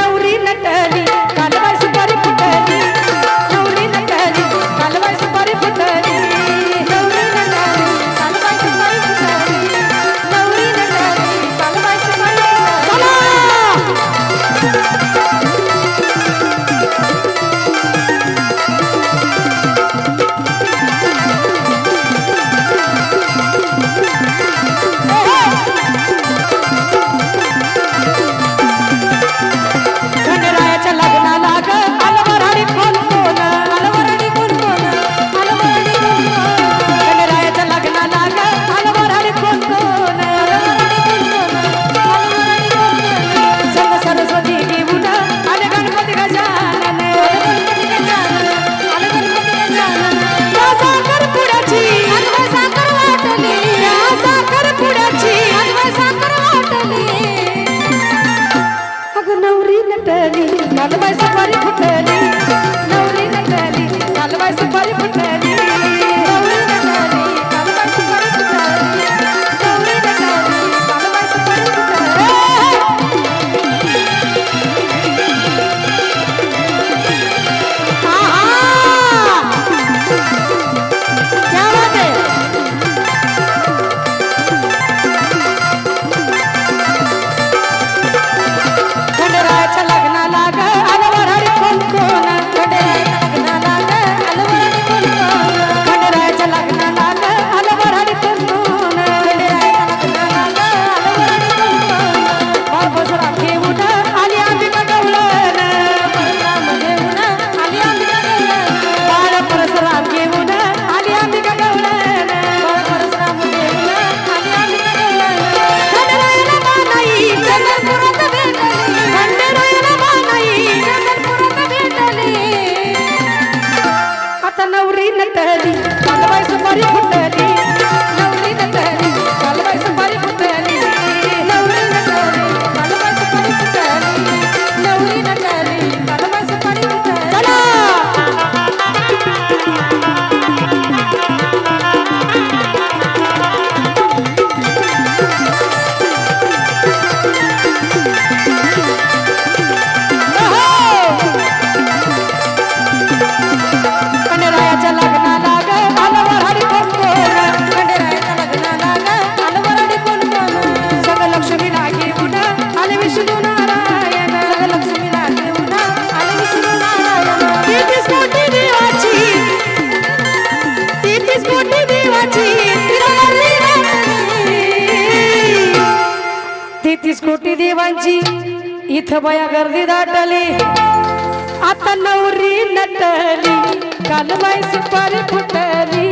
नवरी नटली বাড়ি ফুটে तीस कोटी देवांची. इथं बया गर्दी दाटली. आता नवरी नटली काल बाई सुपारी फुटली.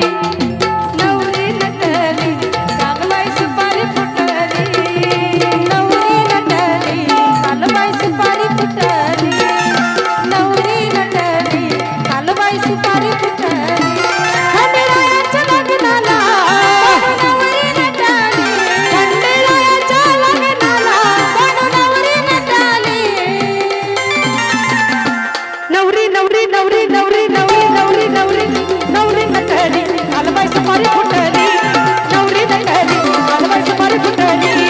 नवरी नवरी नवरी नवरी नवरी नवरी नवरी नकरी आलबाई सुपारी फुटली नवरी नकरी आलबाई सुपारी फुटली.